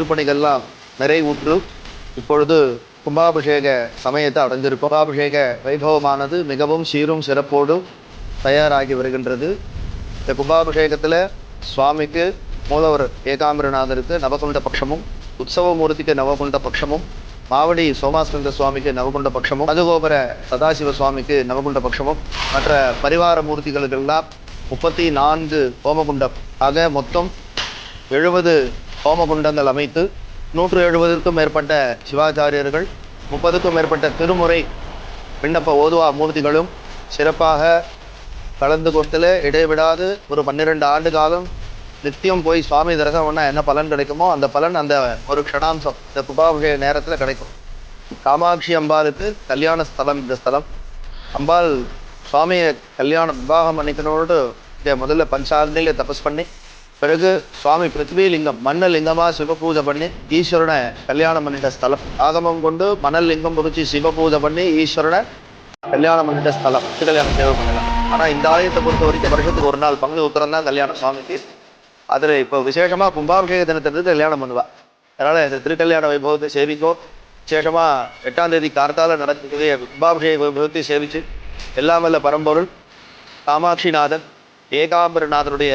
திருப்பணிகள்லாம் நிறைவுற்று இப்பொழுது கும்பாபிஷேக சமயத்தை அடைஞ்சிருக்கும் கும்பாபிஷேக வைபவமானது மிகவும் சீரும் சிறப்போடும் தயாராகி வருகின்றது. இந்த கும்பாபிஷேகத்தில் சுவாமிக்கு மூலவர் ஏகாம்பரநாதருக்கு நவகுண்ட பட்சமும் உற்சவமூர்த்திக்கு நவகுண்ட பட்சமும் மாவடி சோமாஸ்கந்த சுவாமிக்கு நவகுண்ட பட்சமும் மதுகோபுர சதாசிவ சுவாமிக்கு நவகுண்ட பட்சமும் மற்ற பரிவார மூர்த்திகளுக்கெல்லாம் முப்பத்தி நான்கு ஹோமகுண்டம். ஆக மொத்தம் எழுபது ஹோமகுண்டங்கள் அமைத்து நூற்று எழுபதுக்கும் மேற்பட்ட சிவாச்சாரியர்கள் முப்பதுக்கும் மேற்பட்ட திருமுறை விண்ணப்ப ஓதுவா மூர்த்திகளும் சிறப்பாக கலந்து கொடுத்துல இடைவிடாது. ஒரு பன்னிரெண்டு ஆண்டு காலம் நித்தியம் போய் சுவாமி தரிசனம் பண்ணால் என்ன பலன் கிடைக்குமோ அந்த பலன் அந்த ஒரு க்ஷணாம்சம். இந்த குபாபிஷேக நேரத்தில் கிடைக்கும். காமாட்சி அம்பாளுக்கு கல்யாண ஸ்தலம் இந்த ஸ்தலம். அம்பாள் சுவாமியை கல்யாணம் விவாகம் பண்ணிக்கணும்னு இங்க முதல்ல பஞ்சாந்தில தபஸ் பண்ணி பிறகு சுவாமி பிருத்திவிலிங்கம் மண்ணல் சிவ பூஜை பண்ணி ஈஸ்வரனை கல்யாணம் பண்ணிட்ட ஸ்தலம். ஆகமம் கொண்டு மணல் லிங்கம் புரிச்சு சிவ பூஜை பண்ணி ஈஸ்வரனை கல்யாணம் பண்ணிட்ட ஸ்தலம். கல்யாணம் தேவை பண்ணலாம். ஆனால் இந்த ஆலயத்தை பொறுத்த வரைக்கும் வருஷத்துக்கு ஒரு நாள் பங்கு உத்தரம் தான் கல்யாணம் சுவாமிக்கு. அதில் இப்போ விசேஷமாக கும்பாபிஷேக தினத்திலிருந்து கல்யாணம் பண்ணுவாள் அதனால் இந்த திருக்கல்யாண வைபவத்தை சேவிக்கோ விசேஷமாக எட்டாம் தேதி கார்த்தால நடக்கக்கூடிய கும்பாபிஷேக வைபவத்தை சேவிச்சு எல்லாம் வல்ல பரம்பொருள் காமாட்சிநாதன் ஏகாம்பரநாதனுடைய